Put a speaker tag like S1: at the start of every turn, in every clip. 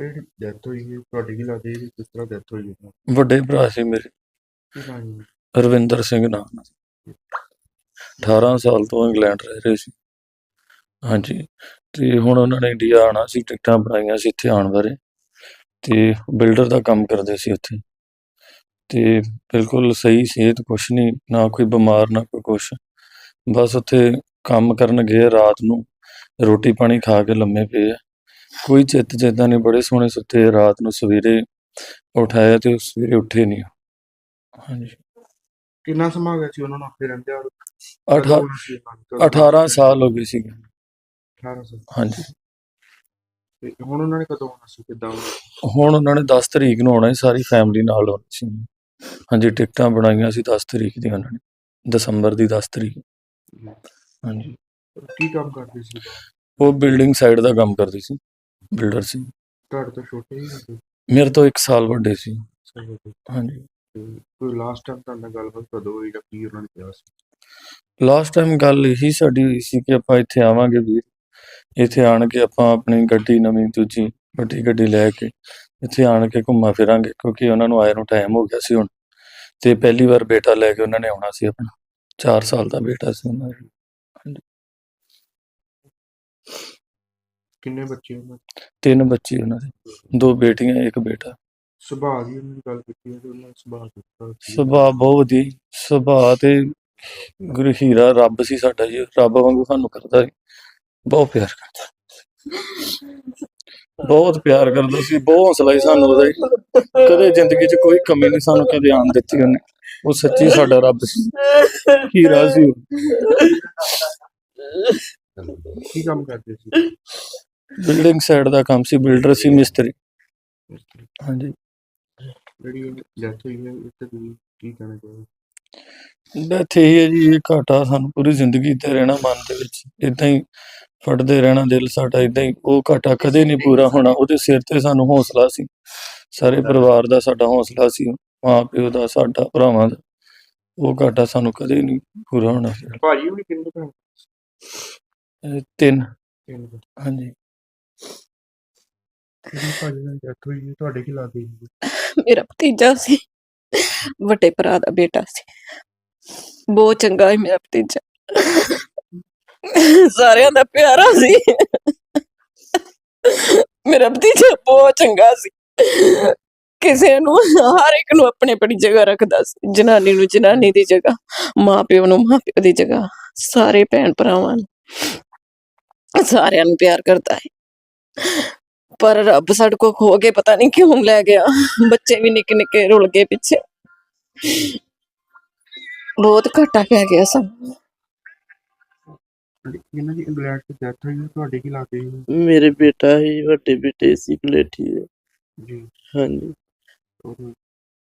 S1: ਜਿਹੜੀ ਡੈਥ ਹੋਈ ਹੈ ਤੁਹਾਡੀ ਕੀ ਲੱਗਦੀ ਹੈ ਕਿਸ ਤਰ੍ਹਾਂ ਡੈਥ ਹੋਈ ਹੈ?
S2: ਵੱਡੇ ਭਰਾ ਸੀ ਮੇਰੇ।
S1: ਕੀ
S2: ਰਵਿੰਦਰ ਸਿੰਘ ਨਾਮ ਸੀ 18 ਸਾਲ ਤੋਂ ਇੰਗਲੈਂਡ ਰਹਿ ਰਹੇ ਸੀ। ਹਾਂਜੀ ਤੇ ਹੁਣ ਉਹਨਾਂ ਨੇ ਇੰਡੀਆ ਆਣਾ ਸੀ ਟਿਕਟਾਂ ਬਣਾਈਆਂ ਸੀ ਇੱਥੇ ਆਉਣ ਬਾਰੇ। ਤੇ ਬਿਲਡਰ ਦਾ ਕੰਮ ਕਰਦੇ ਸੀ ਉੱਥੇ। ਤੇ ਬਿਲਕੁਲ ਸਹੀ ਸਿਹਤ ਕੁਛ ਨਹੀਂ ਨਾ ਕੋਈ ਬਿਮਾਰ ਨਾ ਕੋਈ ਕੁਛ। ਬਸ ਉੱਥੇ ਕੰਮ ਕਰਨ ਗਏ ਰਾਤ ਨੂੰ। ਰੋਟੀ ਪਾਣੀ ਖਾ ਕੇ ਲੰਮੇ ਪਏ ਆ। ਕੋਈ ਚਿੱਤ ਚੇਤਾ ਨਹੀਂ ਬੜੇ ਸੋਹਣੇ ਸੁੱਤੇ। ਰਾਤ ਨੂੰ ਸਵੇਰੇ ਉਠਾਇਆ ਤੇ ਉਹ ਸਵੇਰੇ ਉੱਠੇ ਨਹੀਂ। ਹਾਂਜੀ।
S1: ਕਿੰਨਾ ਸਮਾਂ ਹੋ ਗਿਆ ਸੀ ਉਹਨਾਂ ਨੂੰ ਉੱਥੇ ਰਹਿੰਦੇ ਆ
S2: ਅਠਾ 18 ਸਾਲ ਹੋ ਗਏ ਸੀ।
S1: 18 ਸਾਲ।
S2: ਹਾਂਜੀ।
S1: ਤੇ ਹੁਣ ਉਹਨਾਂ ਨੇ ਕਦੋਂ ਆਉਣਾ ਸੀ ਕਿੱਦਾਂ ਆਉਣਾ?
S2: ਹੁਣ ਉਹਨਾਂ ਨੇ 10 ਤਰੀਕ ਨੂੰ ਆਉਣਾ ਸੀ ਸਾਰੀ ਫੈਮਿਲੀ ਨਾਲ ਆਉਣੀ ਸੀ। ਹਾਂਜੀ ਟਿਕਟਾਂ ਬਣਾਈਆਂ ਸੀ 10 ਤਰੀਕ ਦੀਆਂ ਉਹਨਾਂ ਨੇ ਦਸੰਬਰ ਦੀ 10 ਤਰੀਕ। ਹਾਂਜੀ।
S1: ਕੀ ਕੰਮ ਕਰਦੇ ਸੀ?
S2: ਉਹ ਬਿਲਡਿੰਗ ਸਾਈਡ ਦਾ ਕੰਮ ਕਰਦੀ ਸੀ। ਬਿਲਡਰ ਸੀ।
S1: ਤੁਹਾਡੇ ਤੋਂ ਛੋਟੇ ਹੀ ਹੁੰਦੇ
S2: ਮੇਰੇ ਤੋਂ 1 ਸਾਲ ਵੱਡੇ ਸੀ। ਹਾਂਜੀ।
S1: ਤੇ ਕੋਈ ਲਾਸਟ ਟਾਈਮ ਤੁਹਾਡੇ ਨਾਲ ਗੱਲਬਾਤ ਕਦੋਂ ਹੋਈ ਜਾਂ ਕੀ ਉਹਨਾਂ ਨੇ ਕਿਹਾ ਸੀ?
S2: ਲਾਸਟ ਟਾਈਮ ਗੱਲ ਇਹੀ ਸਾਡੀ ਹੋਈ ਸੀ ਕਿ ਆਪਾਂ ਇੱਥੇ ਆਵਾਂਗੇ ਵੀਰ। ਇੱਥੇ ਆਣ ਕੇ ਆਪਾਂ ਆਪਣੀ ਗੱਡੀ ਨਵੀਂ ਦੂਜੀ ਵੱਡੀ ਗੱਡੀ ਲੈ ਕੇ ਇੱਥੇ ਆਣ ਕੇ ਘੁੰਮਾ ਫਿਰਾਂਗੇ ਕਿਉਂਕਿ ਉਹਨਾਂ ਨੂੰ ਆਏ ਨੂੰ ਟਾਈਮ ਹੋ ਗਿਆ ਸੀ ਹੁਣ। ਤੇ ਪਹਿਲੀ ਵਾਰ ਬੇਟਾ ਲੈ ਕੇ ਉਹਨਾਂ ਨੇ ਆਉਣਾ ਸੀ ਆਪਣਾ। 4 ਸਾਲ ਦਾ ਬੇਟਾ ਸੀ ਉਹਨਾਂ ਦਾ।
S1: ਕਿੰਨੇ ਬੱਚੇ ਉਹਨਾਂ ਦੇ
S2: ਤਿੰਨ ਬੱਚੇ ਉਹਨਾਂ ਦੇ ਦੋ ਬੇਟੀਆਂ ਇੱਕ ਬੇਟਾ
S1: ਸੁਭਾਅ ਦੀ ਉਹਨਾਂ ਦੀ ਗੱਲ ਕੀਤੀ ਹੈ ਤੇ ਉਹਨਾਂ ਦਾ ਸੁਭਾਅ ਸੀ?
S2: ਸੁਭਾਅ ਬਹੁਤ ਵਧੀਆ ਜੀ। ਸੁਭਾਅ ਤੇ ਗੁਰੂ ਹੀਰਾ ਰੱਬ ਸੀ ਸਾਡਾ ਜੀ ਰੱਬ ਵਾਂਗੂ ਸਾਨੂੰ ਕਰਦਾ ਸੀ ਬਹੁਤ ਪਿਆਰ ਕਰਦਾ ਬਹੁਤ ਪਿਆਰ ਕਰਦਾ ਸੀ ਬਹੁਤ ਹੌਸਲਾ ਸੀ ਸਾਨੂੰ ਉਹਦਾ ਜੀ। ਕਦੇ ਜ਼ਿੰਦਗੀ 'ਚ ਕੋਈ ਕਮੀ ਨਹੀਂ ਸਾਨੂੰ ਕਦੇ ਆਣ ਦਿੱਤੀ ਉਹਨੇ ਉਹ ਸੱਚੀ ਸਾਡਾ ਰੱਬ ਸੀ ਹੀਰਾ ਸੀ ਉਹ।
S1: ਕੀ ਕੰਮ ਕਰਦੇ ਸੀ
S2: ਬਿਲਡਿੰਗ ਸਾਈਡ ਦਾ ਕੰਮ ਸੀ ਬਿਲਡਰ ਸੀ ਮਿਸਤਰੀ। ਹਾਂਜੀ।
S1: ਜਿਹੜੀ ਡੈਥ ਹੋਈ ਹੈ ਤੁਸੀਂ ਕੀ ਕਹਿਣਾ ਚਾਹੋਗੇ?
S2: ਡੈਥ ਇਹ ਹੈ ਜੀ ਇਹ ਘਾਟਾ ਸਾਨੂੰ ਪੂਰੀ ਜ਼ਿੰਦਗੀ ਤੇ ਰਹਿਣਾ ਮਨ ਦੇ ਵਿੱਚ ਇਦਾਂ ਹੀ ਫੜਦੇ ਰਹਿਣਾ ਦਿਲ ਸਾਡਾ ਇਦਾਂ ਹੀ ਉਹ ਘਾਟਾ ਕਦੇ ਨਹੀਂ ਪੂਰਾ ਹੋਣਾ ਉਹਦੇ ਸਿਰ ਤੇ ਸਾਨੂੰ ਹੌਸਲਾ ਸੀ। ਸਾਰੇ ਪਰਿਵਾਰ ਦਾ ਸਾਡਾ ਹੌਸਲਾ ਸੀ ਮਾਂ ਪਿਓ ਦਾ ਸਾਡਾ ਭਰਾਵਾਂ ਦਾ। ਉਹ ਘਾਟਾ ਸਾਨੂੰ ਕਦੇ ਨਹੀਂ ਪੂਰਾ ਹੋਣਾ।
S1: ਭਾਜੀ ਉਹਨੇ ਕਿੰਨੇ ਭੈਣ?
S2: ਇਹ ਤਿੰਨ। ਹਾਂਜੀ।
S1: ਜਿਹੜੀ ਭਾਜੀ ਨਾਲ ਡੈਥ ਹੋਈ ਹੈ ਤੁਹਾਡੇ ਕੀ ਲੱਗਦੀ ਹੈ
S3: ਮੇਰਾ ਭਤੀਜਾ ਸੀ, ਵੱਡੇ ਭਰਾ ਦਾ ਬੇਟਾ ਸੀ। ਬਹੁਤ ਚੰਗਾ ਹੈ ਮੇਰਾ ਭਤੀਜਾ। ਸਾਰਿਆਂ ਦਾ ਪਿਆਰਾ ਸੀ। ਮੇਰਾ ਭਤੀਜਾ ਬਹੁਤ ਚੰਗਾ ਸੀ। ਕਿਸੇ ਨੂੰ, ਹਰ ਇੱਕ ਨੂੰ ਆਪਣੇ ਆਪਣੀ ਜਗ੍ਹਾ ਰੱਖਦਾ ਸੀ। ਜਨਾਨੀ ਨੂੰ ਜਨਾਨੀ ਦੀ ਜਗ੍ਹਾ ਮਾਂ ਪਿਓ ਨੂੰ ਮਾਂ ਪਿਓ ਦੀ ਜਗ੍ਹਾ, ਸਾਰੇ ਭੈਣ ਭਰਾਵਾਂ ਨੂੰ। ਸਾਰਿਆਂ ਨੂੰ ਪਿਆਰ ਕਰਦਾ ਹੈ ਪਰ ਰੱਬ ਸਾਡੇ ਕੋ ਖੋ ਕੇ ਪਤਾ ਨਹੀਂ ਕਿਉਂ ਲੈ ਗਿਆ। ਬੱਚੇ ਵੀ ਨਿੱਕੇ ਨਿੱਕੇ ਰੁਲ ਗਏ ਪਿੱਛੇ। ਬਹੁਤ ਘਾਟਾ ਪੈ ਗਿਆ ਸਾਨੂੰ
S1: ਇਹਨਾਂ ਦੀ ਇੰਗਲੈਂਡ 'ਚ ਡੈਥ ਹੋਈ ਹੈ ਤੁਹਾਡੇ ਕੀ ਲੱਗਦੀ
S4: ਮੇਰੇ ਬੇਟਾ ਹੀ ਵੱਡੇ ਬੇਟੇ ਸੀ ਕਲੇਠੀ ਦੇ
S1: ਜੀ।
S4: ਹਾਂਜੀ।
S1: ਉਹ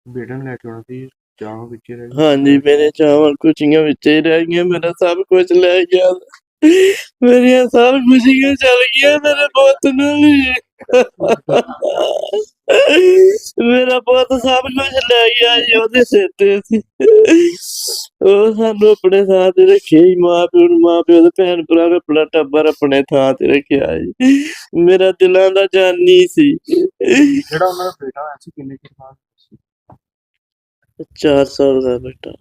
S1: ਬੇਟੇ ਨੂੰ ਲੈ ਕੇ ਆਉਣਾ ਸੀ ਚਾਹ ਵਿੱਚ ਰਹਿ ਗਈ।
S4: ਹਾਂਜੀ ਮੇਰੇ ਚਾਵਾਂ ਕੁਚੀਆਂ ਵਿੱਚ ਹੀ ਰਹਿ ਗਈਆਂ ਮੇਰਾ ਸਭ ਕੁਝ ਲੈ ਗਿਆ। ਮੇਰੀਆਂ ਸਭ ਖੁਸ਼ੀਆਂ ਚਲ ਗਈਆਂ ਮੇਰੇ ਪੁੱਤ ਨੂੰ ਵੀ। ਮੇਰਾ ਪੁੱਤ ਸਭ ਕੁਝ ਲੈ ਗਿਆ ਜੀ ਉਹਦੇ ਸਿਰ ਤੇ ਸੀ ਉਹ ਸਾਨੂੰ ਆਪਣੇ ਥਾਂ ਤੇ ਰੱਖਿਆ ਜੀ ਮਾਂ ਪਿਓ ਨੂੰ ਮਾਂ ਪਿਓ ਦੇ ਭੈਣ ਭਰਾ ਨੂੰ ਆਪਣਾ ਟੱਬਰ ਆਪਣੇ ਥਾਂ ਤੇ ਰੱਖਿਆ ਜੀ। ਮੇਰਾ ਦਿਲਾਂ ਦਾ ਜਾਨੀ ਸੀ।
S1: ਜਿਹੜਾ ਉਹਨਾਂ ਦਾ ਬੇਟਾ ਹੋਇਆ ਸੀ ਕਿੰਨੇ ਚਿਰ ਬਾਅਦ ਸੀ?
S4: 4 ਸਾਲ ਦਾ ਬੇਟਾ।